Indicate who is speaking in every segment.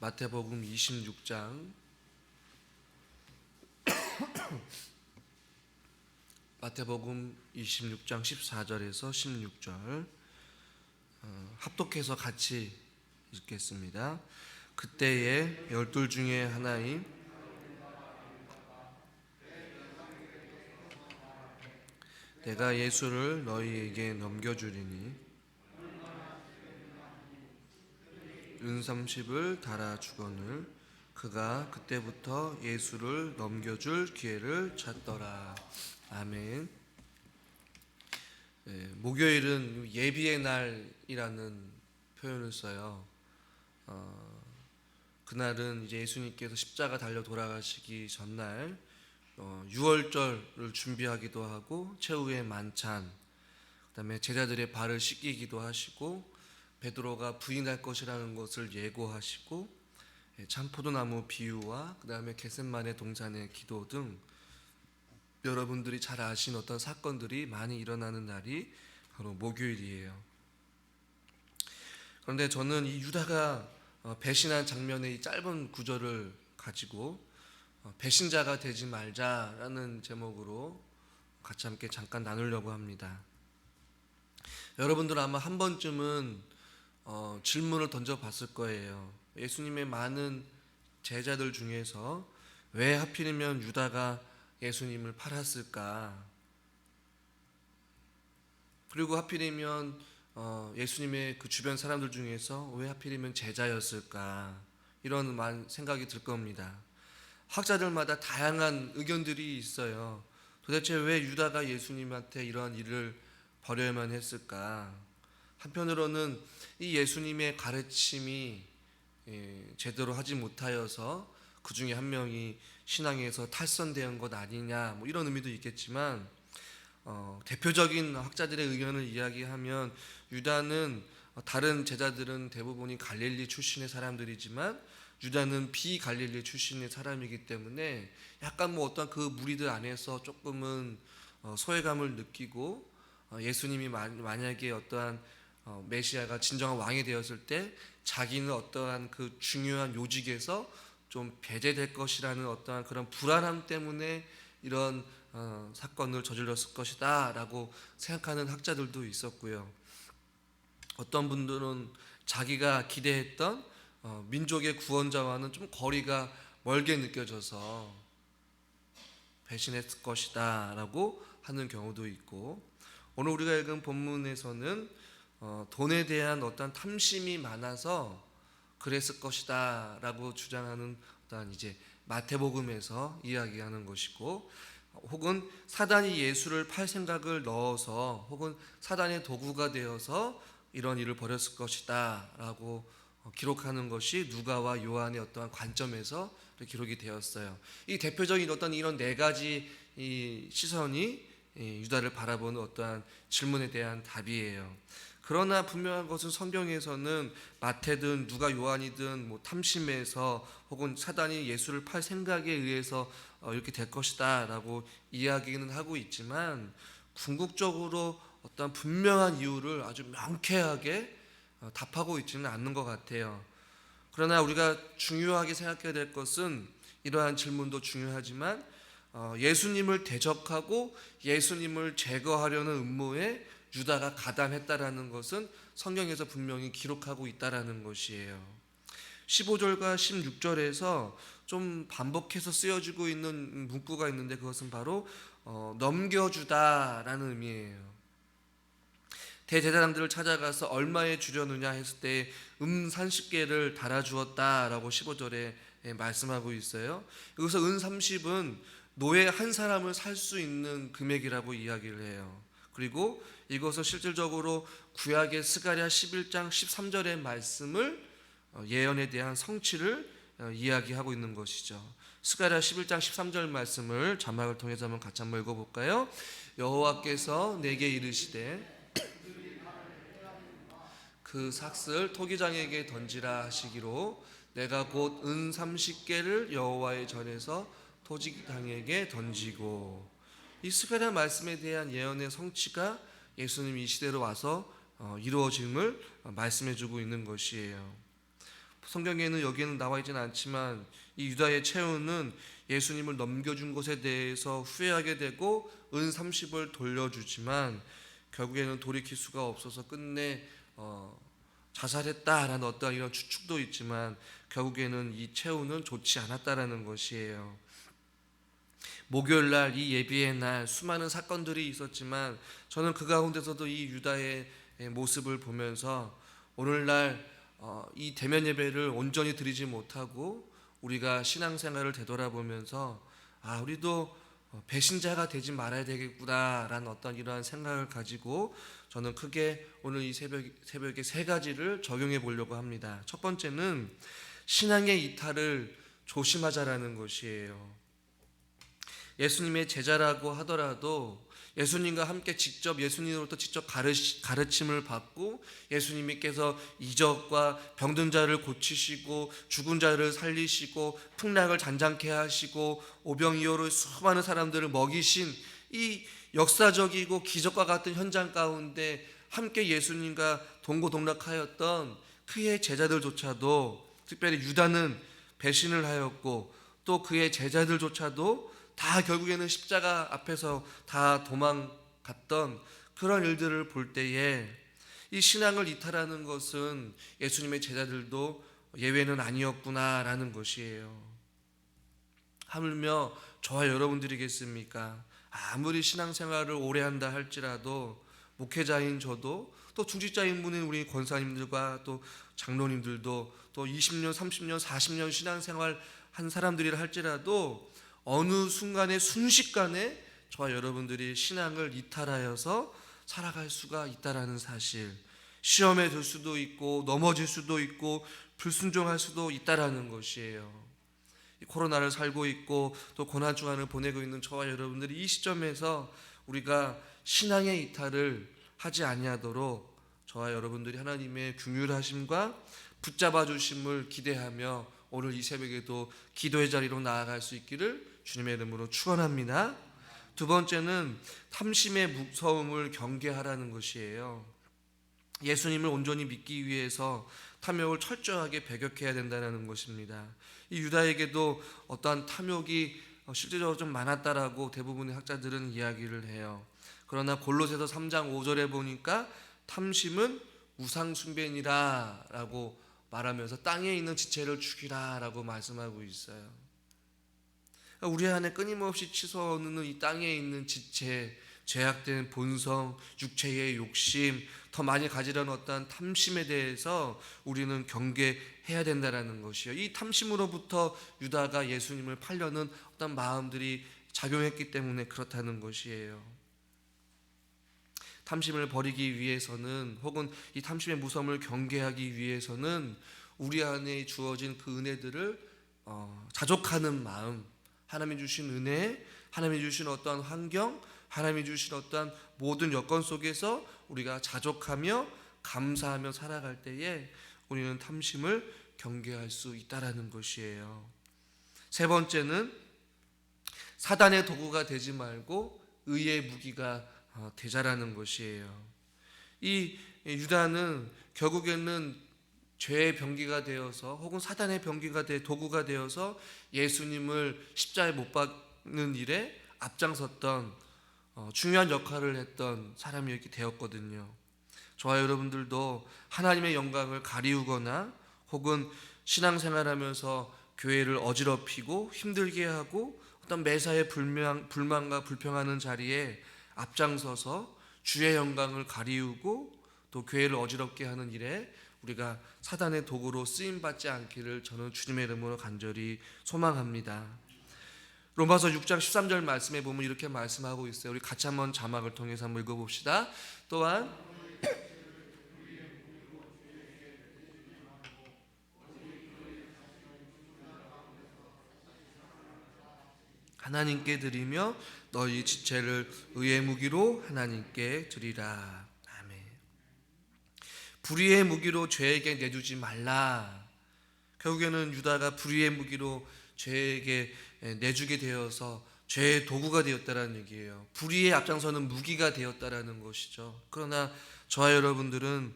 Speaker 1: 마태복음 26장 마태복음 26장 14절에서 16절 어, 합독해서 같이 읽겠습니다. 그때에 열둘 중에 하나인 내가 예수를 너희에게 넘겨주리니 은삼십을 달아 주거늘 그가 그때부터 예수를 넘겨줄 기회를 찾더라. 아멘. 네, 목요일은 예비의 날이라는 표현을 써요. 어, 그날은 이제 예수님께서 십자가 달려 돌아가시기 전날 어, 유월절을 준비하기도 하고 최후의 만찬, 그다음에 제자들의 발을 씻기기도 하시고 베드로가 부인할 것이라는 것을 예고하시고 예, 참포도나무 비유와 그다음에 겟셋만의 동산의 기도 등 여러분들이 잘 아신 어떤 사건들이 많이 일어나는 날이 바로 목요일이에요. 그런데 저는 이 유다가 어, 배신한 장면의 이 짧은 구절을 가지고 어, 배신자가 되지 말자라는 제목으로 같이 함께 잠깐 나누려고 합니다. 여러분들 아마 한 번쯤은 어, 질문을 던져봤을 거예요. 예수님의 많은 제자들 중에서 왜 하필이면 유다가 예수님을 팔았을까? 그리고 하필이면 어, 예수님의 그 주변 사람들 중에서 왜 하필이면 제자였을까? 이런 만 생각이 들 겁니다. 학자들마다 다양한 의견들이 있어요. 도대체 왜 유다가 예수님한테 이러한 일을 벌여야만 했을까? 한편으로는 이 예수님의 가르침이 예, 제대로 하지 못하여서 그 중에 한 명이 신앙에서 탈선된 것 아니냐 뭐 이런 의미도 있겠지만 어, 대표적인 학자들의 의견을 이야기하면 유다는 어, 다른 제자들은 대부분이 갈릴리 출신의 사람들이지만 유다는 비갈릴리 출신의 사람이기 때문에 약간 뭐 어떤 그 무리들 안에서 조금은 어, 소외감을 느끼고 어, 예수님이 만- 만약에 어떠한 어, 메시아가 진정한 왕이 되었을 때 자기는 어떠한 그 중요한 요직에서 좀 배제될 것이라는 어떠한 그런 불안함 때문에 이런 어, 사건을 저질렀을 것이다라고 생각하는 학자들도 있었고요. 어떤 분들은 자기가 기대했던 어, 민족의 구원자와는 좀 거리가 멀게 느껴져서 배신했을 것이다라고 하는 경우도 있고 오늘 우리가 읽은 본문에서는 어, 돈에 대한 어떤 탐심이 많아서 그랬을 것이다라고 주장하는 어떤 이제 마태복음에서 이야기하는 것이고 혹은 사단이 예수를 팔 생각을 넣어서 혹은 사단의 도구가 되어서 이런 일을 벌였을 것이다라고 어, 기록하는 것이 누가와 요한의 어떠한 관점에서 기록이 되었어요. 이 대표적인 어떤 이런 네 가지 이 시선이 이 유다를 바라보는 어떠한 질문에 대한 답이에요. 그러나 분명한 것은 성경에서는 마태든 누가 요한이든 뭐 탐심에서 혹은 사단이 예수를 팔 생각에 의해서 어, 이렇게 될 것이다라고 이야기는 하고 있지만 궁극적으로 어떤 분명한 이유를 아주 명쾌하게 어, 답하고 있지는 않는 것 같아요. 그러나 우리가 중요하게 생각해야 될 것은 이러한 질문도 중요하지만 어, 예수님을 대적하고 예수님을 제거하려는 음모에 유다가 가담했다라는 것은 성경에서 분명히 기록하고 있다라는 것이에요. 15절과 16절에서 좀 반복해서 쓰여지고 있는 문구가 있는데 그것은 바로 어, 넘겨주다라는 의미예요. 대제사장들을 찾아가서 얼마에 주려느냐 했을 때 음 30개를 달아주었다라고 15절에 말씀하고 있어요. 여기서 은 30은 노예 한 사람을 살 수 있는 금액이라고 이야기를 해요. 그리고 이것을 실질적으로 구약의 스가랴 11장 13절의 말씀을 어, 예언에 대한 성취를 어, 이야기하고 있는 것이죠. 스가랴 11장 13절 말씀을 자막을 통해서 한번 같이 한번 읽어 볼까요? 여호와께서 내게 이르시되 그 삭슬 토기장에게 던지라 하시기로 내가 곧 은 30개를 여호와의 전에서 토지당에게 던지고 이 스가랴 말씀에 대한 예언의 성취가 예수님 이 시대로 와서 어, 이루어짐을 어, 말씀해주고 있는 것이에요. 성경에는 여기에는 나와 있지는 않지만 이 유다의 최후는 예수님을 넘겨준 것에 대해서 후회하게 되고 은 30을 돌려주지만 결국에는 돌이킬 수가 없어서 끝내 어, 자살했다라는 어떤 이런 추측도 있지만 결국에는 이 최후는 좋지 않았다라는 것이에요. 목요일 날 이 예비의 날 수많은 사건들이 있었지만 저는 그 가운데서도 이 유다의 모습을 보면서 오늘날 어, 이 대면 예배를 온전히 드리지 못하고 우리가 신앙생활을 되돌아보면서 아 우리도 어, 배신자가 되지 말아야 되겠구나라는 어떤 이러한 생각을 가지고 저는 크게 오늘 이 새벽 새벽에 세 가지를 적용해 보려고 합니다. 첫 번째는 신앙의 이탈을 조심하자라는 것이에요. 예수님의 제자라고 하더라도 예수님과 함께 직접 예수님으로부터 직접 가르침을 받고 예수님께서 이적과 병든 자를 고치시고 죽은 자를 살리시고 풍락을 잔잔케 하시고 오병이어로 수많은 사람들을 먹이신 이 역사적이고 기적과 같은 현장 가운데 함께 예수님과 동고동락하였던 그의 제자들조차도 특별히 유다는 배신을 하였고 또 그의 제자들조차도 다 결국에는 십자가 앞에서 다 도망갔던 그런 일들을 볼 때에 이 신앙을 이탈하는 것은 예수님의 제자들도 예외는 아니었구나라는 것이에요. 하물며 저와 여러분들이겠습니까? 아무리 신앙생활을 오래 한다 할지라도 목회자인 저도 또 중직자인 분인 우리 권사님들과 또 장로님들도 또 20년, 30년, 40년 신앙생활 한 사람들이라 할지라도 어느 순간에 순식간에 저와 여러분들이 신앙을 이탈하여서 살아갈 수가 있다라는 사실. 시험에 들 수도 있고 넘어질 수도 있고 불순종할 수도 있다라는 것이에요. 코로나를 살고 있고 또 고난 주간을 보내고 있는 저와 여러분들이 이 시점에서 우리가 신앙의 이탈을 하지 아니하도록 저와 여러분들이 하나님의 긍휼하심과 붙잡아 주심을 기대하며 오늘 이 새벽에도 기도의 자리로 나아갈 수 있기를 주님의 이름으로 축원합니다. 두 번째는 탐심의 무서움을 경계하라는 것이에요. 예수님을 온전히 믿기 위해서 탐욕을 철저하게 배격해야 된다는 것입니다. 이 유다에게도 어떠한 탐욕이 실제적으로 좀 많았다라고 대부분의 학자들은 이야기를 해요. 그러나 골로새서 3장 5절에 보니까 탐심은 우상 숭배니라라고 말하면서 땅에 있는 지체를 죽이라라고 말씀하고 있어요. 우리 안에 끊임없이 치솟는 이 땅에 있는 지체, 죄악된 본성, 육체의 욕심, 더 많이 가지려는 어떤 탐심에 대해서 우리는 경계해야 된다라는 것이요. 이 탐심으로부터 유다가 예수님을 팔려는 어떤 마음들이 작용했기 때문에 그렇다는 것이에요. 탐심을 버리기 위해서는 혹은 이 탐심의 무서움을 경계하기 위해서는 우리 안에 주어진 그 은혜들을 어, 자족하는 마음, 하나님이 주신 은혜, 하나님이 주신 어떠한 환경, 하나님이 주신 어떠한 모든 여건 속에서 우리가 자족하며 감사하며 살아갈 때에 우리는 탐심을 경계할 수 있다라는 것이에요. 세 번째는 사단의 도구가 되지 말고 의의 무기가 어, 되자라는 것이에요. 이 유다는 결국에는 죄의 병기가 되어서 혹은 사단의 병기가 되 도구가 되어서 예수님을 십자에 못 박는 일에 앞장섰던 어, 중요한 역할을 했던 사람이었게 되었거든요. 저와 여러분들도 하나님의 영광을 가리우거나 혹은 신앙생활하면서 교회를 어지럽히고 힘들게 하고 어떤 매사에 불명, 불만과 불평하는 자리에 앞장서서 주의 영광을 가리우고 또 교회를 어지럽게 하는 일에 우리가 사단의 도구로 쓰임 받지 않기를 저는 주님의 이름으로 간절히 소망합니다. 로마서 6장 13절 말씀에 보면 이렇게 말씀하고 있어요. 우리 같이 한번 자막을 통해서 한번 읽어 봅시다. 또한 하나님께 드리며 너희 지체를 의의 무기로 하나님께 드리라. 불의의 무기로 죄에게 내주지 말라. 결국에는 유다가 불의의 무기로 죄에게 내주게 되어서 죄의 도구가 되었다라는 얘기예요. 불의의 앞장서는 무기가 되었다라는 것이죠. 그러나 저와 여러분들은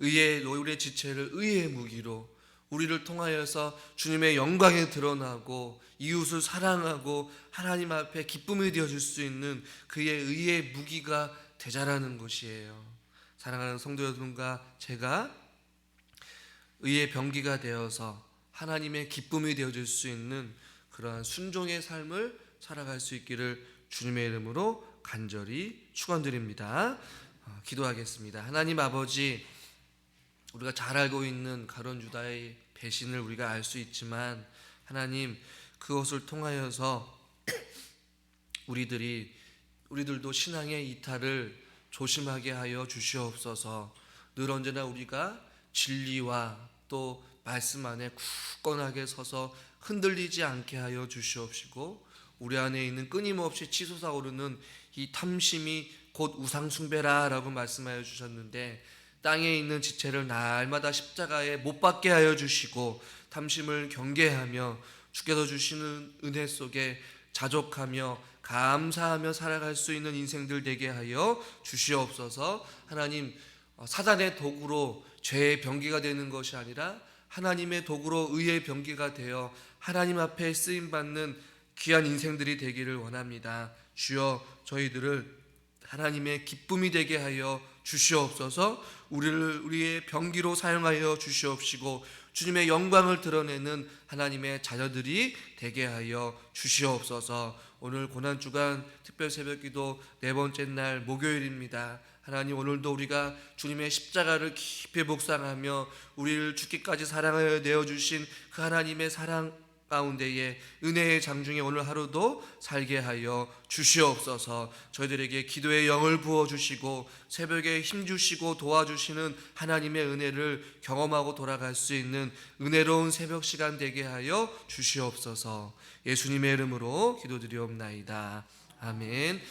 Speaker 1: 의의 우리의 지체를 의의 무기로 우리를 통하여서 주님의 영광이 드러나고 이웃을 사랑하고 하나님 앞에 기쁨이 되어줄 수 있는 그의 의의 무기가 되자라는 것이에요. 사랑하는 성도 여러분과 제가 의의 병기가 되어서 하나님의 기쁨이 되어줄 수 있는 그러한 순종의 삶을 살아갈 수 있기를 주님의 이름으로 간절히 축원드립니다. 어, 기도하겠습니다. 하나님 아버지 우리가 잘 알고 있는 가론 유다의 배신을 우리가 알 수 있지만 하나님 그것을 통하여서 우리들이 우리들도 신앙의 이탈을 조심하게 하여 주시옵소서. 늘 언제나 우리가 진리와 또 말씀 안에 굳건하게 서서 흔들리지 않게 하여 주시옵시고 우리 안에 있는 끊임없이 치솟아 오르는 이 탐심이 곧 우상 숭배라라고 말씀하여 주셨는데 땅에 있는 지체를 날마다 십자가에 못 박게 하여 주시고 탐심을 경계하며 주께서 주시는 은혜 속에 자족하며 감사하며 살아갈 수 있는 인생들 되게 하여 주시옵소서. 하나님 어, 사단의 도구로 죄의 병기가 되는 것이 아니라 하나님의 도구로 의의 병기가 되어 하나님 앞에 쓰임 받는 귀한 인생들이 되기를 원합니다. 주여 저희들을 하나님의 기쁨이 되게 하여 주시옵소서. 우리를 우리의 병기로 사용하여 주시옵시고 주님의 영광을 드러내는 하나님의 자녀들이 되게 하여 주시옵소서. 오늘 고난 주간 특별 새벽기도 네 번째 날 목요일입니다. 하나님 오늘도 우리가 주님의 십자가를 깊이 묵상하며 우리를 죽기까지 사랑하여 내어 주신 그 하나님의 사랑 가운데에 은혜의 장중에 오늘 하루도 살게 하여 주시옵소서. 저희들에게 기도의 영을 부어 주시고 새벽에 힘 주시고 도와주시는 하나님의 은혜를 경험하고 돌아갈 수 있는 은혜로운 새벽 시간 되게 하여 주시옵소서. 예수님의 이름으로 기도드리옵나이다. 아멘.